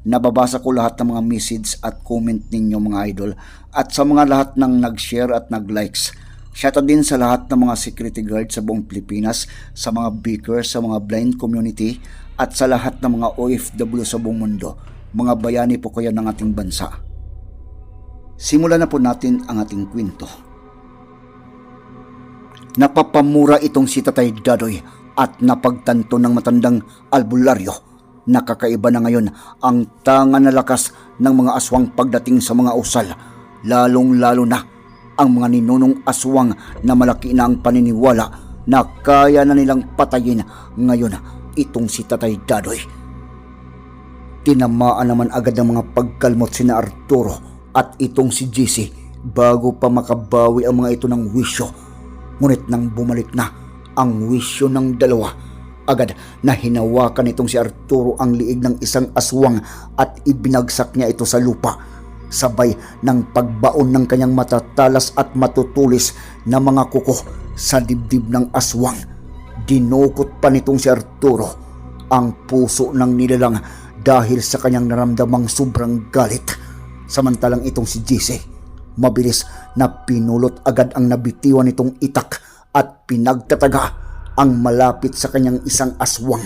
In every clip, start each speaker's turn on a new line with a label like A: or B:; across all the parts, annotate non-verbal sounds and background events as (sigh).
A: Nababasa ko lahat ng mga message at comment ninyo mga idol at sa mga lahat ng nag-share at nag-likes. Shoutout din sa lahat ng mga security guard sa buong Pilipinas, sa mga beakers, sa mga blind community at sa lahat ng mga OFW sa buong mundo. Mga bayani po kayo ng ating bansa. Simulan na po natin ang ating kwento. Napapamura itong si Tatay Dadoy at napagtanto ng matandang albularyo. Nakakaiba na ngayon ang tanga na lakas ng mga aswang pagdating sa mga usal, lalong-lalo na ang mga ninunong aswang na malaki na ang paniniwala na kaya na nilang patayin ngayon itong si Tatay Dadoy. Tinamaan naman agad ng mga pagkalmot sina Arturo at itong si JC bago pa makabawi ang mga ito ng wisyo. Ngunit nang bumalik na ang wisyo ng dalawa, agad na hinawakan itong si Arturo ang liig ng isang aswang at ibinagsak niya ito sa lupa. Sabay ng pagbaon ng kanyang matatalas at matutulis na mga kuko sa dibdib ng aswang. Dinukot pa nitong si Arturo ang puso ng nilalang dahil sa kanyang naramdamang sobrang galit. Samantalang itong si Jesse, mabilis na pinulot agad ang nabitiwan nitong itak at pinagtataga ang malapit sa kanyang isang aswang.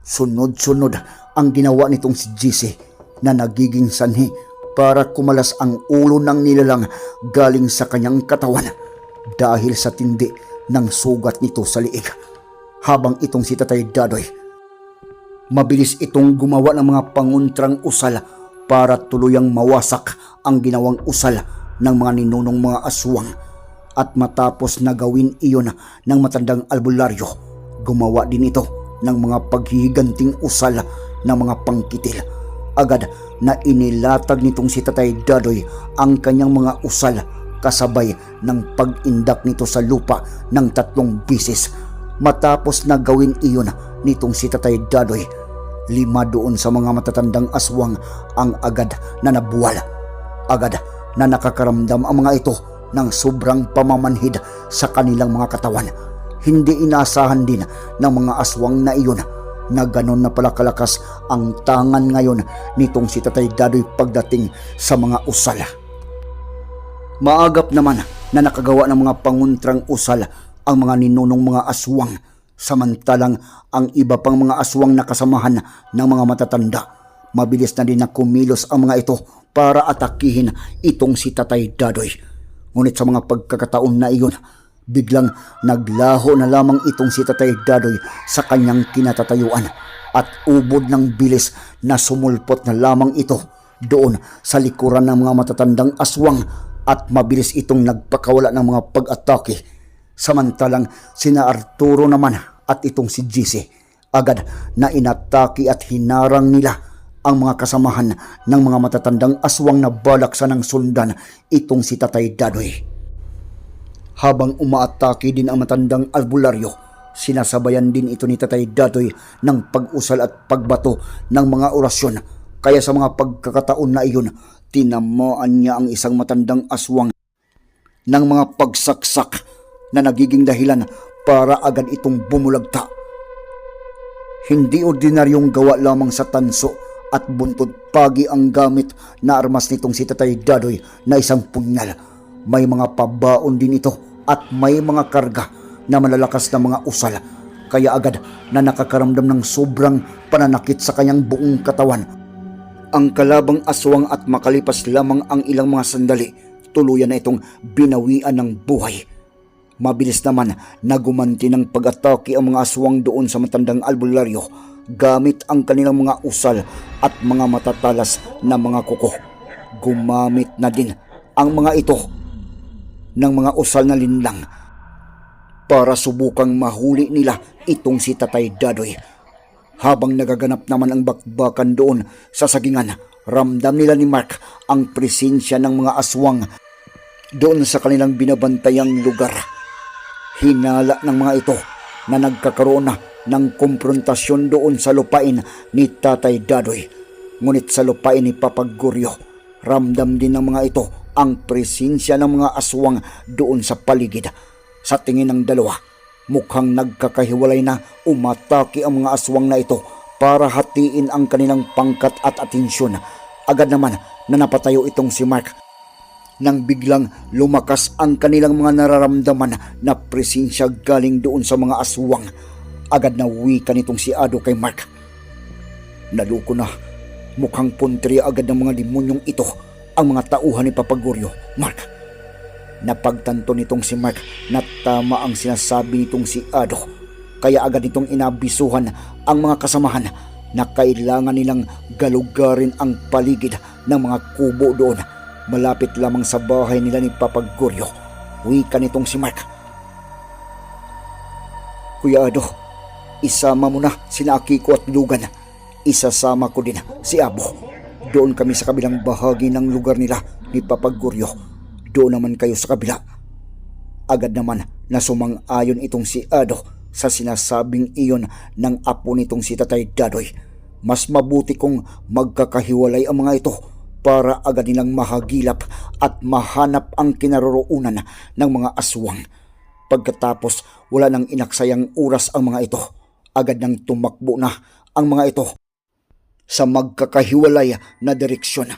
A: Sunod-sunod ang ginawa nitong si Jesse na nagiging sanhi para kumalas ang ulo ng nilalang galing sa kanyang katawan dahil sa tindi ng sugat nito sa liig. Habang itong si Tatay Dadoy Mabilis itong gumawa ng mga panguntrang usal para tuluyang mawasak ang ginawang usal ng mga ninunong mga aswang. At matapos na gawin iyon ng matandang albularyo, gumawa din ito ng mga paghihiganting usal ng mga pangkitil. Agad na inilatag nitong si Tatay Dadoy ang kanyang mga usal kasabay ng pag-indak nito sa lupa ng tatlong bisis. Matapos na gawin iyon nitong si Tatay Dadoy, lima doon sa mga matatandang aswang ang agad na nabuwal. Agad na nakakaramdam ang mga ito ng sobrang pamamanhid sa kanilang mga katawan. Hindi inasahan din ng mga aswang na iyon na ganon na pala kalakas ang tangan ngayon nitong si Tatay Dadoy pagdating sa mga usal. Maagap naman na nakagawa ng mga panguntrang usal ang mga ninunong mga aswang samantalang ang iba pang mga aswang na kasamahan ng mga matatanda. Mabilis na din na kumilos ang mga ito para atakihin itong si Tatay Dadoy. Ngunit sa mga pagkakataon na iyon, biglang naglaho na lamang itong si Tatay Dadoy sa kanyang kinatatayuan at ubod ng bilis na sumulpot na lamang ito doon sa likuran ng mga matatandang aswang at mabilis itong nagpakawala ng mga pag-atake. Samantalang sina Arturo naman at itong si Jesse agad na inatake at hinarang nila ang mga kasamahan ng mga matatandang aswang na balak sa ng sundan itong si Tatay Dadoy. Habang umaatake din ang matandang albularyo, sinasabayan din ito ni Tatay Dadoy ng pag-usal at pagbato ng mga orasyon. Kaya sa mga pagkakataon na iyon, tinamaan niya ang isang matandang aswang ng mga pagsaksak na nagiging dahilan para agad itong bumulagta. Hindi ordinaryong gawa lamang sa tanso at buntod pagi ang gamit na armas nitong si Tatay Dadoy na isang punyal. May mga pabaon din ito at may mga karga na malalakas na mga usal. Kaya agad na nakakaramdam ng sobrang pananakit sa kanyang buong katawan. Ang kalabang aswang at makalipas lamang ang ilang mga sandali, tuluyan na itong binawian ng buhay. Mabilis naman na gumanti ng pag-atake ang mga aswang doon sa matandang albularyo gamit ang kanilang mga usal at mga matatalas na mga kuko. Gumamit na din ang mga ito ng mga usal na linlang para subukang mahuli nila itong si Tatay Dadoy. Habang nagaganap naman ang bakbakan doon sa sagingan, ramdam nila ni Mark ang presensya ng mga aswang doon sa kanilang binabantayang lugar. Hinala ng mga ito na nagkakaroon na ng komprontasyon doon sa lupain ni Tatay Dadoy. Ngunit sa lupain ni Papaguryo, ramdam din ng mga ito ang presensya ng mga aswang doon sa paligid. Sa tingin ng dalawa, mukhang nagkakahiwalay na umatake ang mga aswang na ito para hatiin ang kanilang pangkat at atensyon. Agad naman na napatayo itong si Mark nang biglang lumakas ang kanilang mga nararamdaman na presensya galing doon sa mga aswang. Agad na wika nitong si Ado kay Mark. Naluko na. Mukhang puntri agad ng mga demonyong ito ang mga tauhan ni Papagoryo, Mark. Napagtanto nitong si Mark na tama ang sinasabi nitong si Ado. Kaya agad nitong inabisuhan ang mga kasamahan na kailangan nilang galugarin ang paligid ng mga kubo doon malapit lamang sa bahay nila ni Papagoryo. Wika nitong si Mark. Kuya Ado, isama mo na sina Akiko at Lugan. Isasama ko din si Abo. Doon kami sa kabilang bahagi ng lugar nila ni Papagoryo. Doon naman kayo sa kabila. Agad naman na sumang-ayon itong si Ado sa sinasabing iyon ng apo nitong si Tatay Dadoy. Mas mabuti kung magkakahiwalay ang mga ito para agad nilang mahagilap at mahanap ang kinaroroonan ng mga aswang. Pagkatapos wala nang inaksayang oras ang mga ito, agad nang tumakbo na ang mga ito sa magkakahiwalay na direksyon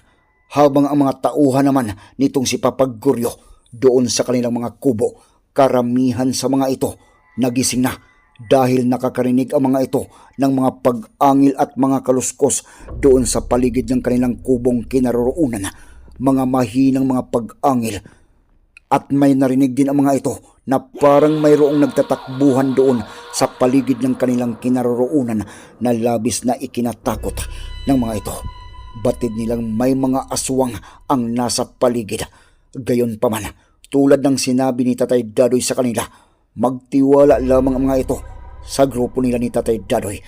A: habang ang mga tauhan naman nitong si Papaguryo doon sa kanilang mga kubo, karamihan sa mga ito nagising na dahil nakakarinig ang mga ito ng mga pag-angil at mga kaluskos doon sa paligid ng kanilang kubong kinaroroonan, mga mahinang mga pag-angil. At may narinig din ang mga ito na parang mayroong nagtatakbuhan doon sa paligid ng kanilang kinaroroonan na labis na ikinatakot ng mga ito. Batid nilang may mga aswang ang nasa paligid. Gayon pa man, tulad ng sinabi ni Tatay Dadoy sa kanila, magtiwala lamang ang mga ito sa grupo nila ni Tatay Dadoy.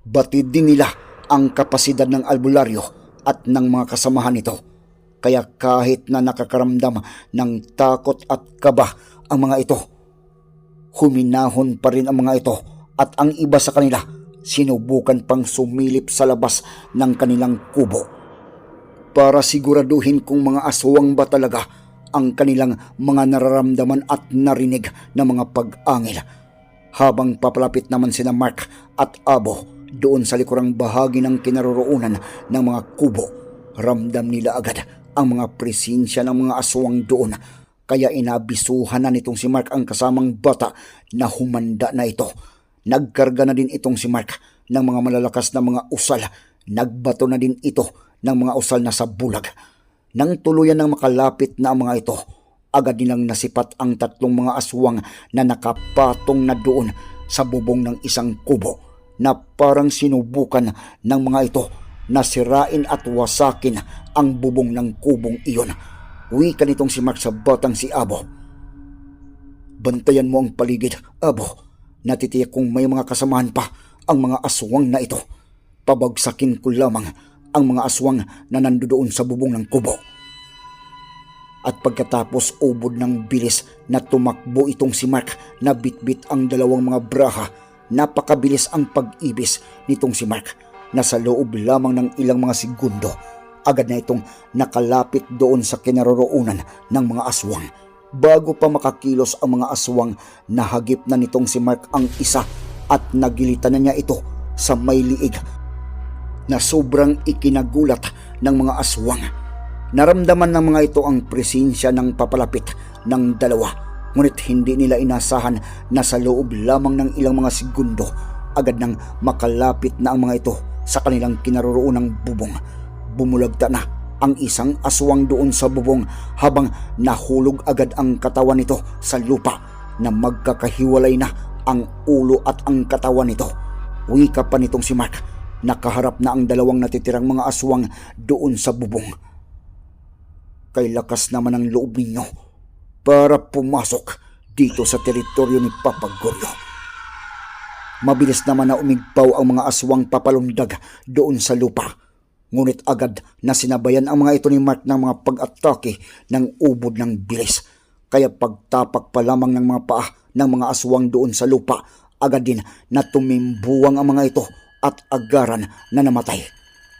A: Batid din nila ang kapasidad ng albularyo at ng mga kasamahan nito. Kaya kahit na nakakaramdam ng takot at kaba ang mga ito, huminahon pa rin ang mga ito at ang iba sa kanila sinubukan pang sumilip sa labas ng kanilang kubo para siguraduhin kung mga aswang ba talaga ang kanilang mga nararamdaman at narinig na mga pag-angil. Habang papalapit naman sina Mark at Abo doon sa likurang bahagi ng kinaroroonan ng mga kubo, ramdam nila agad ang mga presensya ng mga aswang doon. Kaya inabisuhan na nitong si Mark ang kasamang bata na humanda na ito. Nagkarga na din itong si Mark ng mga malalakas na mga usal. Nagbato na din ito ng mga usal na sa bulag. Nang tuluyan ng makalapit na ang mga ito, agad nilang nasipat ang tatlong mga aswang na nakapatong na doon sa bubong ng isang kubo na parang sinubukan ng mga ito na sirain at wasakin ang bubong ng kubong iyon. Wika nitong si Mark sa batang si Abo. Bantayan mo ang paligid, Abo. Natitiyak kong may mga kasamahan pa ang mga aswang na ito. Pabagsakin ko lamang ang mga aswang na nandoon sa bubong ng kubo. At pagkatapos ubod ng bilis na tumakbo itong si Mark na bitbit ang dalawang mga braha, napakabilis ang pag-ibis nitong si Mark na sa loob lamang ng ilang mga segundo, agad na itong nakalapit doon sa kinaroroonan ng mga aswang. Bago pa makakilos ang mga aswang, nahagip na nitong si Mark ang isa at nagilitan na niya ito sa may liig na sobrang ikinagulat ng mga aswang. Naramdaman ng mga ito ang presensya ng papalapit ng dalawa, ngunit hindi nila inasahan na sa loob lamang ng ilang mga segundo agad nang makalapit na ang mga ito sa kanilang kinaroroonang bubong. Bumulagta na ang isang aswang doon sa bubong habang nahulog agad ang katawan nito sa lupa na magkakahiwalay na ang ulo at ang katawan nito. Wika pa nitong si Mark, nakaharap na ang dalawang natitirang mga aswang doon sa bubong. Kay lakas naman ang loob ninyo para pumasok dito sa teritoryo ni Papa Goryo. Mabilis naman na umigpaw ang mga aswang papalundag doon sa lupa. Ngunit agad na sinabayan ang mga ito ni Mark ng mga pag-atake ng ubod ng bilis. Kaya pagtapak pa lamang ng mga paa ng mga aswang doon sa lupa, agad din na tumimbuwang ang mga ito at agaran na namatay.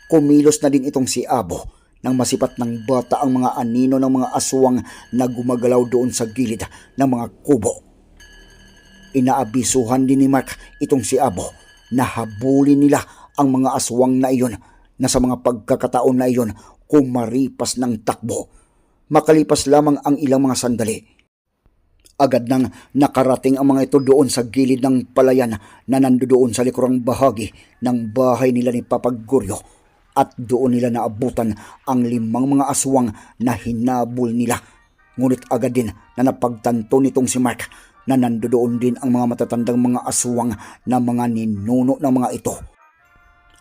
A: Kumilos na din itong si Abo nang masipat ng bata ang mga anino ng mga aswang na gumagalaw doon sa gilid ng mga kubo. Inaabisuhan din ni Mark itong si Abo na habulin nila ang mga aswang na iyon na sa mga pagkakataon na iyon kumaripas ng takbo. Makalipas lamang ang ilang mga sandali. Agad nang nakarating ang mga ito doon sa gilid ng palayan na nandoon sa likurang bahagi ng bahay nila ni Papaguryo at doon nila naabutan ang limang mga aswang na hinabol nila. Ngunit agad din na napagtanto nitong si Mark na nandoon din ang mga matatandang mga aswang na mga ninuno ng mga ito.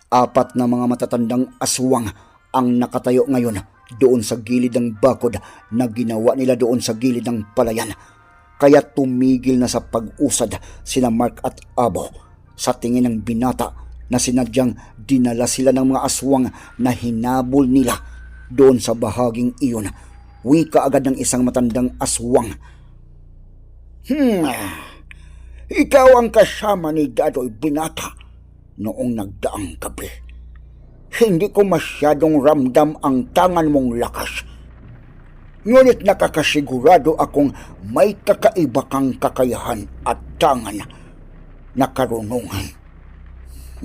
A: Apat na mga matatandang aswang ang nakatayo ngayon doon sa gilid ng bakod na ginawa nila doon sa gilid ng palayan. Kaya tumigil na sa pag-usad sina Mark at Abo sa tingin ng binata na sinadyang dinala sila ng mga aswang na hinabol nila doon sa bahaging iyon. Wika agad ng isang matandang aswang. Hmm, ikaw ang kasama ni Dadoy Binata noong nagdaang gabi. Hindi ko masyadong ramdam ang tangan mong lakas. Ngunit nakakasigurado akong may kakaiba kang kakayahan at tangan na karunungan. (laughs)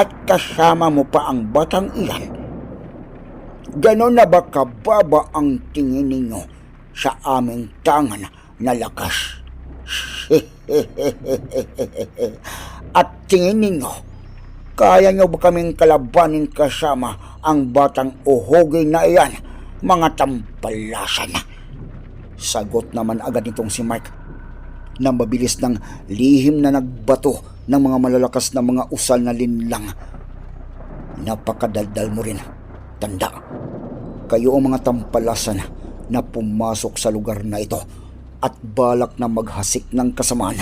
A: at kasama mo pa ang batang iyan. Ganon na ba kababa ang tingin ninyo sa aming tangan na lakas? (laughs) at tingin ninyo, kaya nyo ba kaming kalabanin kasama ang batang uhogay na iyan, mga tampalasan? Sagot naman agad nitong si Mark na mabilis ng lihim na nagbato ng mga malalakas na mga usal na linlang. Napakadaldal mo rin. Tanda, kayo ang mga tampalasan na pumasok sa lugar na ito at balak na maghasik ng kasamaan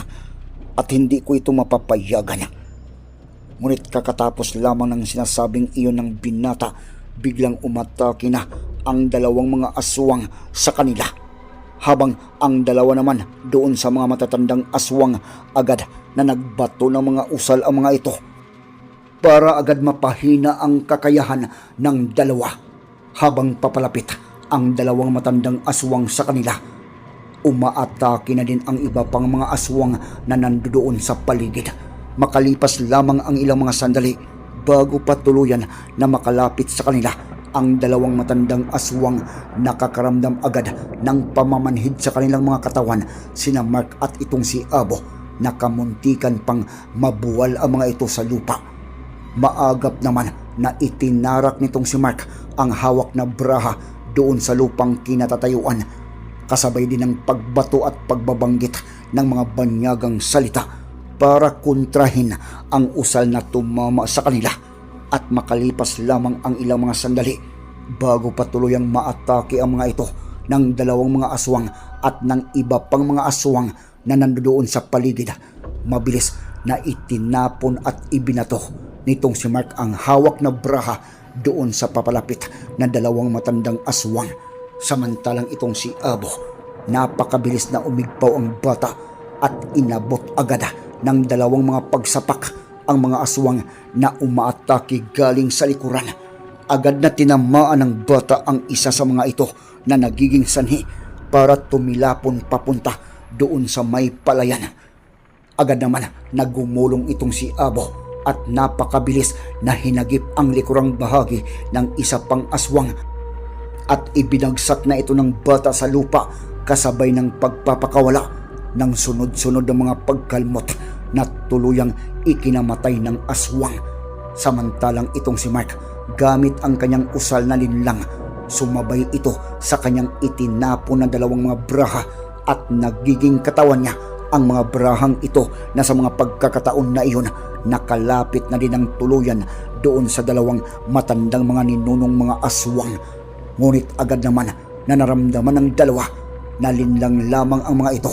A: at hindi ko ito mapapayagan. Ngunit kakatapos lamang ng sinasabing iyon ng binata, biglang umatake na ang dalawang mga aswang sa kanila. Habang ang dalawa naman doon sa mga matatandang aswang agad na nagbato ng mga usal ang mga ito para agad mapahina ang kakayahan ng dalawa habang papalapit ang dalawang matandang aswang sa kanila umaatake na din ang iba pang mga aswang na nandoon sa paligid. Makalipas lamang ang ilang mga sandali bago pa tuluyan na makalapit sa kanila ang dalawang matandang aswang nakakaramdam agad ng pamamanhid sa kanilang mga katawan sina Mark at itong si Abo nakamuntikan pang mabuwal ang mga ito sa lupa. Maagap naman na itinarak nitong si Mark ang hawak na braha doon sa lupang kinatatayuan kasabay din ng pagbato at pagbabanggit ng mga banyagang salita para kontrahin ang usal na tumama sa kanila at makalipas lamang ang ilang mga sandali bago patuluyang maatake ang mga ito ng dalawang mga aswang at ng iba pang mga aswang na nandoon sa paligid. Mabilis na itinapon at ibinato nitong si Mark ang hawak na braha doon sa papalapit na dalawang matandang aswang Samantalang itong si Abo, napakabilis na umigpaw ang bata at inabot agad ng dalawang mga pagsapak ang mga aswang na umaatake galing sa likuran. Agad na tinamaan ng bata ang isa sa mga ito na nagiging sanhi para tumilapon papunta doon sa may palayan. Agad naman nagumulong itong si Abo at napakabilis na hinagip ang likurang bahagi ng isa pang aswang at ibinagsak na ito ng bata sa lupa kasabay ng pagpapakawala ng sunod-sunod ng mga pagkalmot na tuluyang ikinamatay ng aswang. Samantalang itong si Mark gamit ang kanyang usal na linlang. Sumabay ito sa kanyang itinapon na dalawang mga braha at nagiging katawan niya ang mga brahang ito na sa mga pagkakataon na iyon nakalapit na din ng tuluyan doon sa dalawang matandang mga ninunong mga aswang. Ngunit agad naman na naramdaman ng dalawa na linlang lamang ang mga ito.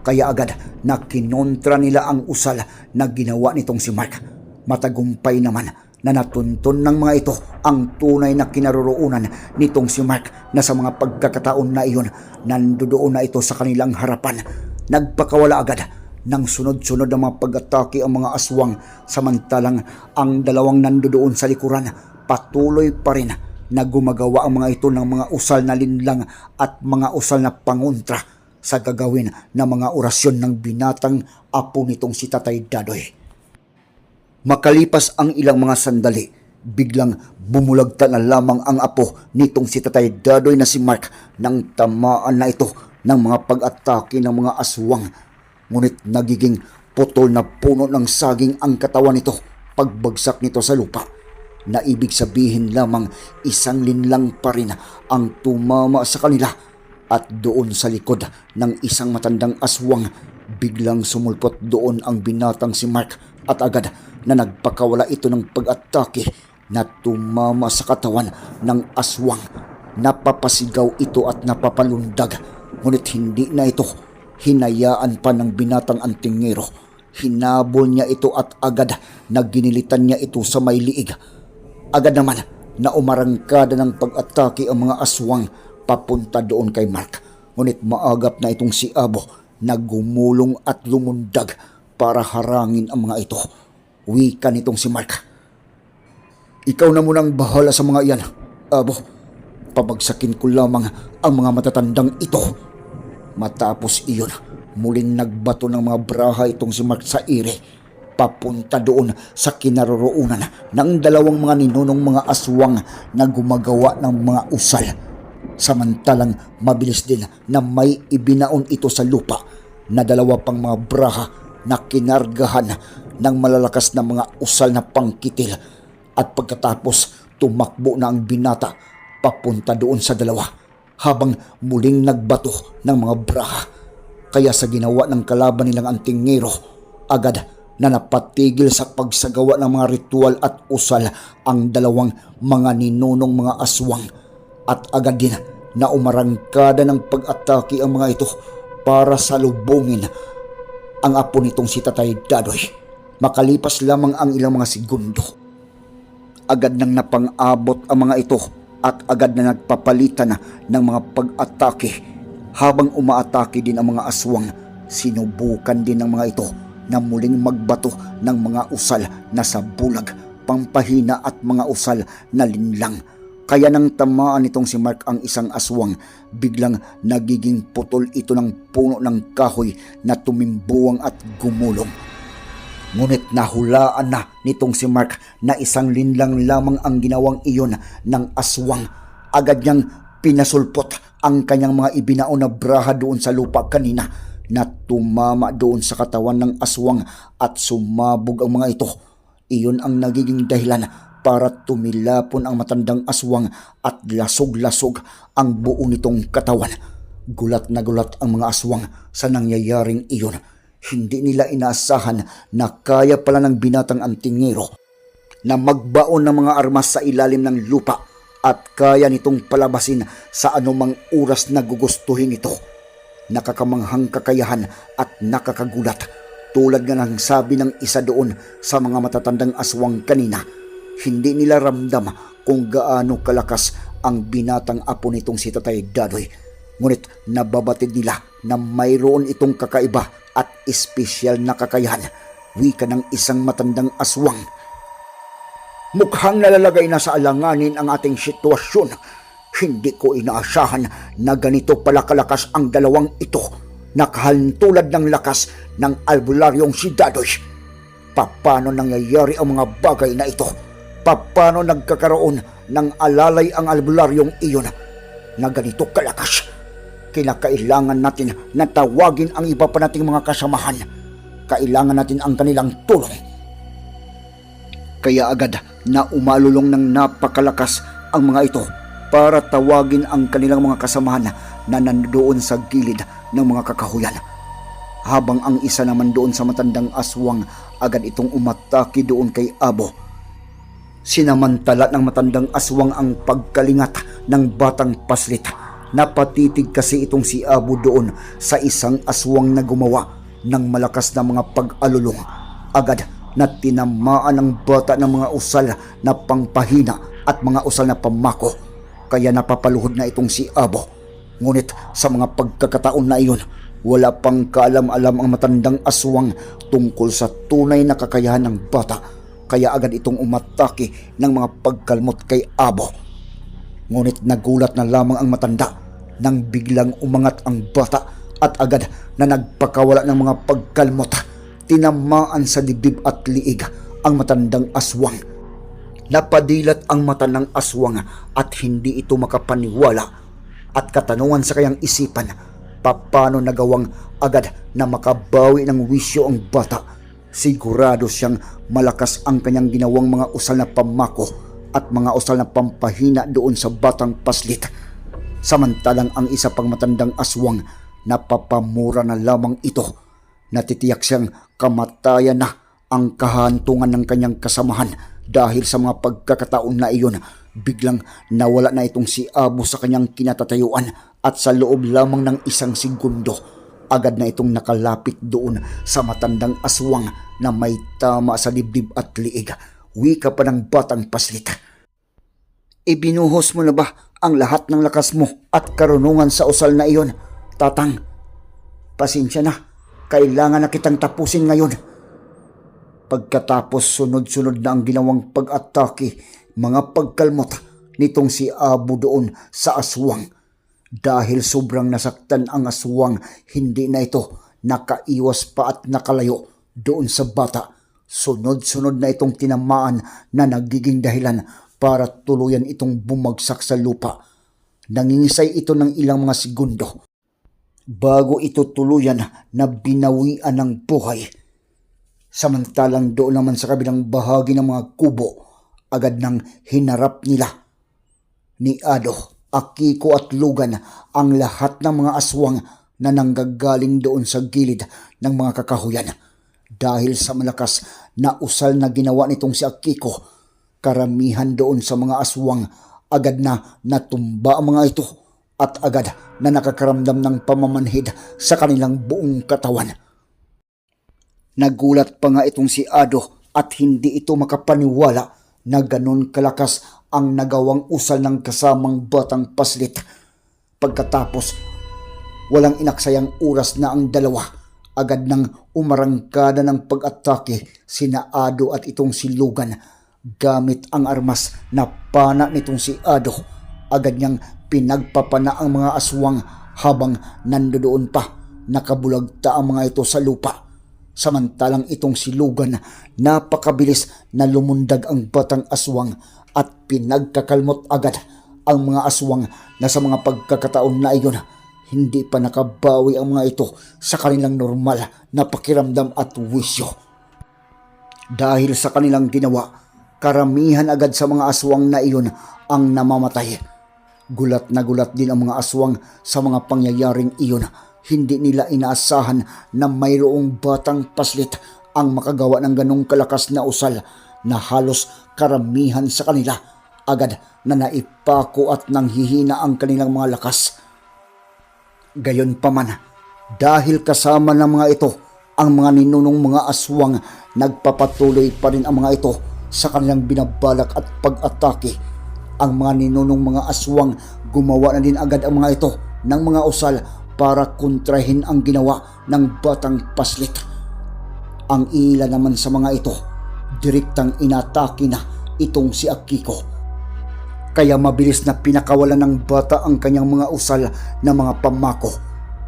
A: Kaya agad na kinontra nila ang usal na ginawa nitong si Mark. Matagumpay naman na natuntun ng mga ito ang tunay na kinaroroonan nitong si Mark na sa mga pagkakataon na iyon nandoon na ito sa kanilang harapan. Nagpakawala agad ng sunod-sunod na mga pag-atake ang mga aswang samantalang ang dalawang nandoon sa likuran patuloy pa rin na gumagawa ang mga ito ng mga usal na linlang at mga usal na pangontra sa gagawin na mga orasyon ng binatang apo nitong si Tatay Dadoy. Makalipas ang ilang mga sandali, biglang bumulagta na lamang ang apo nitong si Tatay Dadoy na si Mark nang tamaan na ito ng mga pag-atake ng mga aswang. Ngunit nagiging putol na puno ng saging ang katawan nito pagbagsak nito sa lupa na ibig sabihin lamang isang linlang pa rin ang tumama sa kanila at doon sa likod ng isang matandang aswang biglang sumulpot doon ang binatang si Mark at agad na nagpakawala ito ng pag-atake na tumama sa katawan ng aswang. Napapasigaw ito at napapalundag ngunit hindi na ito hinayaan pa ng binatang antingero. Hinabol niya ito at agad na ginilitan niya ito sa may liig. Agad naman na umarangkada ng pag-atake ang mga aswang papunta doon kay Mark. Ngunit maagap na itong si Abo na gumulong at lumundag para harangin ang mga ito. Wika nitong si Mark. Ikaw na munang bahala sa mga iyan, Abo. Pabagsakin ko lamang ang mga matatandang ito. Matapos iyon, muling nagbato ng mga braha itong si Mark sa ire papunta doon sa kinaroroonan ng dalawang mga ninunong mga aswang na gumagawa ng mga usal. Samantalang mabilis din na may ibinaon ito sa lupa na dalawa pang mga braha na kinargahan ng malalakas na mga usal na pangkitil at pagkatapos tumakbo na ang binata papunta doon sa dalawa habang muling nagbato ng mga braha. Kaya sa ginawa ng kalaban nilang antingero, agad na napatigil sa pagsagawa ng mga ritual at usal ang dalawang mga ninunong mga aswang at agad din na umarangkada ng pag-atake ang mga ito para salubungin ang apo nitong si Tatay Dadoy. Makalipas lamang ang ilang mga segundo. Agad nang napang-abot ang mga ito at agad na nagpapalitan ng mga pag-atake habang umaatake din ang mga aswang. Sinubukan din ng mga ito na muling magbato ng mga usal na sa bulag, pampahina at mga usal na linlang. Kaya nang tamaan nitong si Mark ang isang aswang, biglang nagiging putol ito ng puno ng kahoy na tumimbuwang at gumulong. Ngunit nahulaan na nitong si Mark na isang linlang lamang ang ginawang iyon ng aswang. Agad niyang pinasulpot ang kanyang mga ibinaon na braha doon sa lupa kanina na tumama doon sa katawan ng aswang at sumabog ang mga ito. Iyon ang nagiging dahilan para tumilapon ang matandang aswang at lasog-lasog ang buo nitong katawan. Gulat na gulat ang mga aswang sa nangyayaring iyon. Hindi nila inaasahan na kaya pala ng binatang antingero na magbaon ng mga armas sa ilalim ng lupa at kaya nitong palabasin sa anumang oras na gugustuhin ito nakakamanghang kakayahan at nakakagulat. Tulad nga ng sabi ng isa doon sa mga matatandang aswang kanina, hindi nila ramdam kung gaano kalakas ang binatang apo nitong si Tatay Dadoy. Ngunit nababatid nila na mayroon itong kakaiba at espesyal na kakayahan. Wika ng isang matandang aswang. Mukhang nalalagay na sa alanganin ang ating sitwasyon hindi ko inaasahan na ganito pala kalakas ang dalawang ito. Nakahantulad ng lakas ng albularyong si Dadoy. Paano nangyayari ang mga bagay na ito? Paano nagkakaroon ng alalay ang albularyong iyon na ganito kalakas? Kinakailangan natin na tawagin ang iba pa nating mga kasamahan. Kailangan natin ang kanilang tulong. Kaya agad na umalulong ng napakalakas ang mga ito para tawagin ang kanilang mga kasamahan na nandoon sa gilid ng mga kakahuyan. Habang ang isa naman doon sa matandang aswang agad itong umatake doon kay Abo. Sinamantala ng matandang aswang ang pagkalingat ng batang paslit. Napatitig kasi itong si Abo doon sa isang aswang na gumawa ng malakas na mga pag-alulong. Agad na tinamaan ng bata ng mga usal na pangpahina at mga usal na pamako. Kaya napapaluhod na itong si Abo. Ngunit sa mga pagkakataon na iyon, wala pang kaalam-alam ang matandang aswang tungkol sa tunay na kakayahan ng bata. Kaya agad itong umatake ng mga pagkalmot kay Abo. Ngunit nagulat na lamang ang matanda nang biglang umangat ang bata at agad na nagpakawala ng mga pagkalmot. Tinamaan sa dibdib at liig ang matandang aswang. Napadilat ang mata ng aswang at hindi ito makapaniwala at katanungan sa kayang isipan papano nagawang agad na makabawi ng wisyo ang bata. Sigurado siyang malakas ang kanyang ginawang mga usal na pamako at mga usal na pampahina doon sa batang paslit. Samantalang ang isa pang matandang aswang napapamura na lamang ito. Natitiyak siyang kamatayan na ang kahantungan ng kanyang kasamahan dahil sa mga pagkakataon na iyon biglang nawala na itong si Abo sa kanyang kinatatayuan at sa loob lamang ng isang segundo agad na itong nakalapit doon sa matandang aswang na may tama sa dibdib at liig. Wika pa ng batang paslit. Ibinuhos mo na ba ang lahat ng lakas mo at karunungan sa usal na iyon, Tatang? Pasensya na, kailangan na kitang tapusin ngayon. Pagkatapos sunod-sunod na ang ginawang pag-atake, mga pagkalmot nitong si Abu doon sa aswang. Dahil sobrang nasaktan ang aswang, hindi na ito nakaiwas pa at nakalayo doon sa bata. Sunod-sunod na itong tinamaan na nagiging dahilan para tuluyan itong bumagsak sa lupa. Nangingisay ito ng ilang mga segundo bago ito tuluyan na binawian ng buhay. Samantalang doon naman sa kabilang bahagi ng mga kubo, agad nang hinarap nila ni Ado, Akiko at Lugan ang lahat ng mga aswang na nanggagaling doon sa gilid ng mga kakahuyan. Dahil sa malakas na usal na ginawa nitong si Akiko, karamihan doon sa mga aswang agad na natumba ang mga ito at agad na nakakaramdam ng pamamanhid sa kanilang buong katawan. Nagulat pa nga itong si Ado at hindi ito makapaniwala na ganon kalakas ang nagawang usal ng kasamang batang paslit. Pagkatapos, walang inaksayang oras na ang dalawa. Agad nang umarangkada ng pag-atake sina Ado at itong si Lugan gamit ang armas na pana nitong si Ado. Agad niyang pinagpapana ang mga aswang habang nandoon pa nakabulagta ang mga ito sa lupa. Samantalang itong si Lugan, napakabilis na lumundag ang batang aswang at pinagkakalmot agad ang mga aswang na sa mga pagkakataon na iyon hindi pa nakabawi ang mga ito sa kanilang normal na pakiramdam at wisyo. Dahil sa kanilang ginawa, karamihan agad sa mga aswang na iyon ang namamatay. Gulat na gulat din ang mga aswang sa mga pangyayaring iyon. Hindi nila inaasahan na mayroong batang paslit ang makagawa ng ganong kalakas na usal na halos karamihan sa kanila agad na naipako at nanghihina ang kanilang mga lakas. Gayon pa man, dahil kasama ng mga ito ang mga ninunong mga aswang, nagpapatuloy pa rin ang mga ito sa kanilang binabalak at pag-atake. Ang mga ninunong mga aswang gumawa na din agad ang mga ito ng mga usal para kontrahin ang ginawa ng batang paslit. Ang ila naman sa mga ito, direktang inatake na itong si Akiko. Kaya mabilis na pinakawalan ng bata ang kanyang mga usal na mga pamako.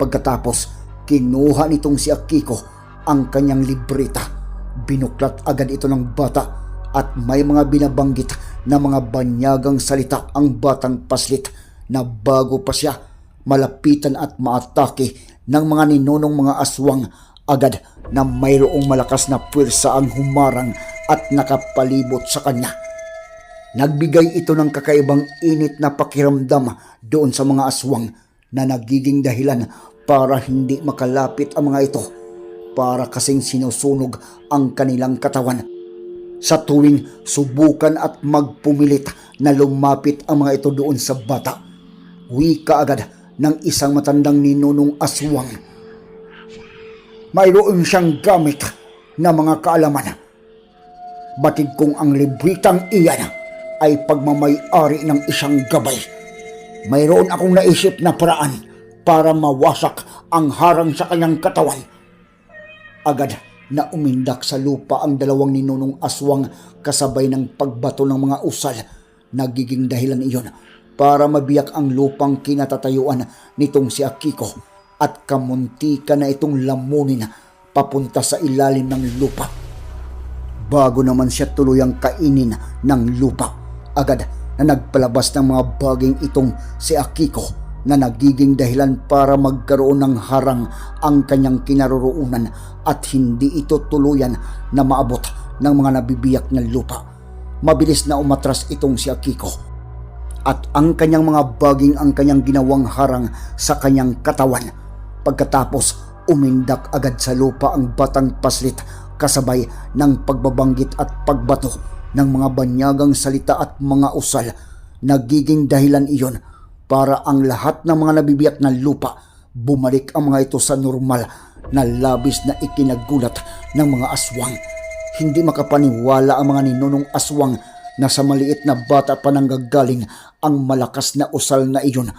A: Pagkatapos, kinuha nitong si Akiko ang kanyang libreta. Binuklat agad ito ng bata at may mga binabanggit na mga banyagang salita ang batang paslit na bago pa siya malapitan at maatake ng mga ninunong mga aswang agad na mayroong malakas na pwersa ang humarang at nakapalibot sa kanya. Nagbigay ito ng kakaibang init na pakiramdam doon sa mga aswang na nagiging dahilan para hindi makalapit ang mga ito para kasing sinusunog ang kanilang katawan. Sa tuwing subukan at magpumilit na lumapit ang mga ito doon sa bata, wika agad ng isang matandang ninunong aswang. Mayroon siyang gamit na mga kaalaman. Batid kong ang libritang iyan ay pagmamayari ng isang gabay. Mayroon akong naisip na paraan para mawasak ang harang sa kanyang katawan. Agad na umindak sa lupa ang dalawang ninunong aswang kasabay ng pagbato ng mga usal. Nagiging dahilan iyon para mabiyak ang lupang kinatatayuan nitong si Akiko at kamuntika na itong lamunin papunta sa ilalim ng lupa. Bago naman siya tuluyang kainin ng lupa, agad na nagpalabas ng mga baging itong si Akiko na nagiging dahilan para magkaroon ng harang ang kanyang kinaroroonan at hindi ito tuluyan na maabot ng mga nabibiyak na lupa. Mabilis na umatras itong si Akiko at ang kanyang mga baging ang kanyang ginawang harang sa kanyang katawan. Pagkatapos, umindak agad sa lupa ang batang paslit kasabay ng pagbabanggit at pagbato ng mga banyagang salita at mga usal. Nagiging dahilan iyon para ang lahat ng mga nabibiyak na lupa bumalik ang mga ito sa normal na labis na ikinagulat ng mga aswang. Hindi makapaniwala ang mga ninunong aswang na sa maliit na bata pa nanggagaling ang malakas na usal na iyon